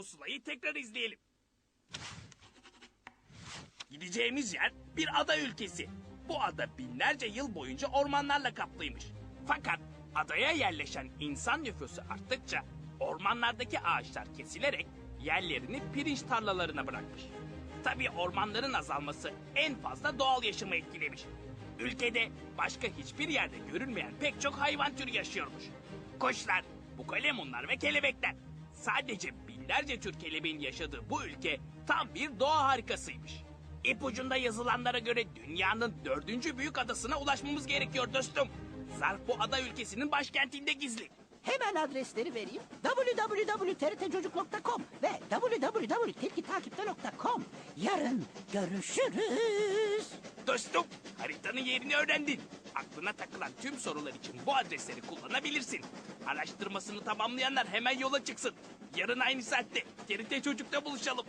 pusulayı tekrar izleyelim. Gideceğimiz yer bir ada ülkesi. Bu ada binlerce yıl boyunca ormanlarla kaplıymış. Fakat adaya yerleşen insan nüfusu arttıkça ormanlardaki ağaçlar kesilerek yerlerini pirinç tarlalarına bırakmış. Tabii ormanların azalması en fazla doğal yaşamı etkilemiş. Ülkede başka hiçbir yerde görünmeyen pek çok hayvan türü yaşıyormuş. Kuşlar, bukalemunlar ve kelebekler. Sadece binlerce tür kelebeğin yaşadığı bu ülke tam bir doğa harikasıymış. İpucunda yazılanlara göre dünyanın dördüncü büyük adasına ulaşmamız gerekiyor dostum. Zarf bu ada ülkesinin başkentinde gizli. Hemen adresleri vereyim. www.trtcocuk.com ve www.tilkitakipte.com. Yarın görüşürüz. Dostum, haritanın yerini öğrendin. Aklına takılan tüm sorular için bu adresleri kullanabilirsin. Araştırmasını tamamlayanlar hemen yola çıksın. Yarın aynı saatte TRT Çocuk'ta buluşalım.